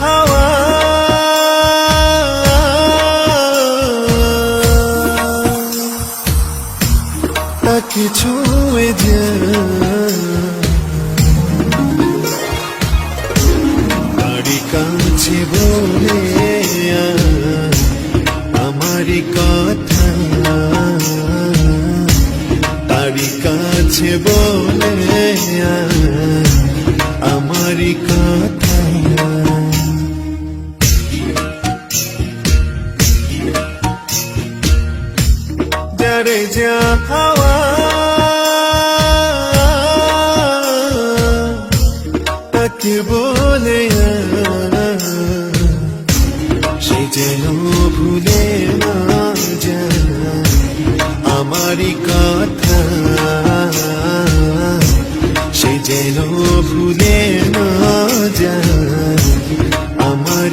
হাওয়া তা কিছু তারি কাছে বলে আমারি কথা। তারি কাছে বলে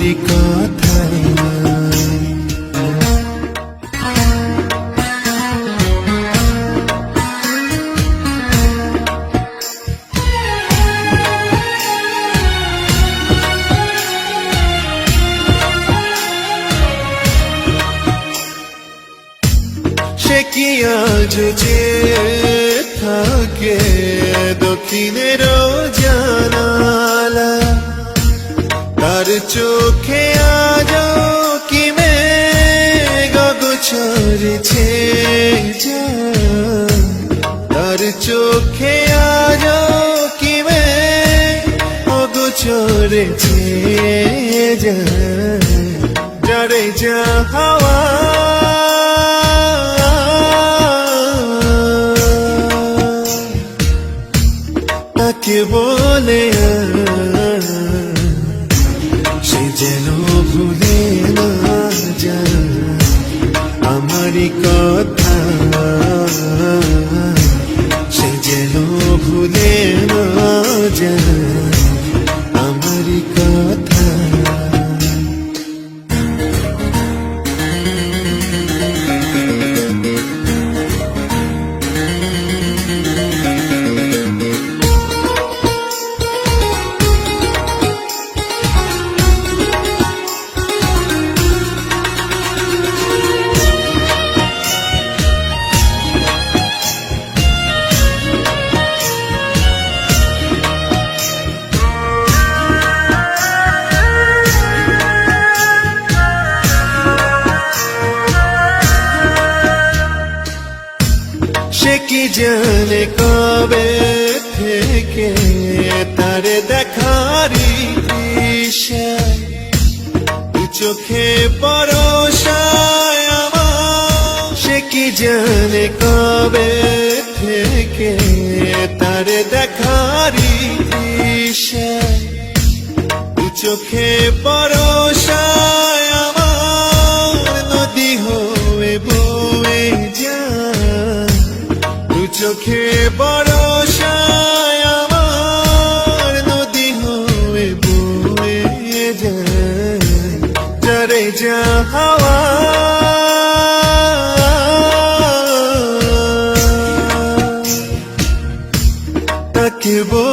আমারই কথা সে কি আজ যে থাকে দক্ষিণের তার চোখে আজ কি গগছরেছে তার চোখে আজ কি অগোচরেছে যারে যা হাওয়া ভুলে না জানে কবে থেকে তার দেখারি চোখে পরশায় আমার। সে কি জানে কবে থেকে তার দেখারি চোখে পরশায় চোখে বরসায় আমার নদী হয়ে বয়ে যায়। জরে যা হাওয়া। তাকে বলে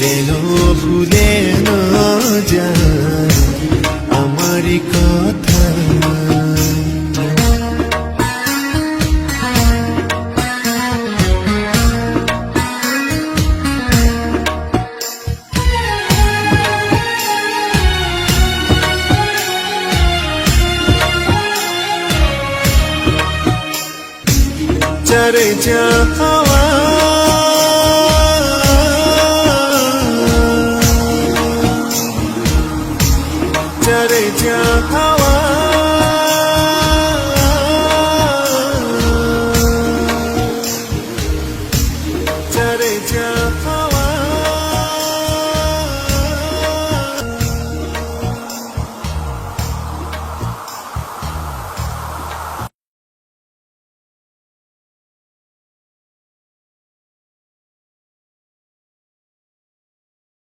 যেন ভুলে না যায় আমারই কথা। যারে যা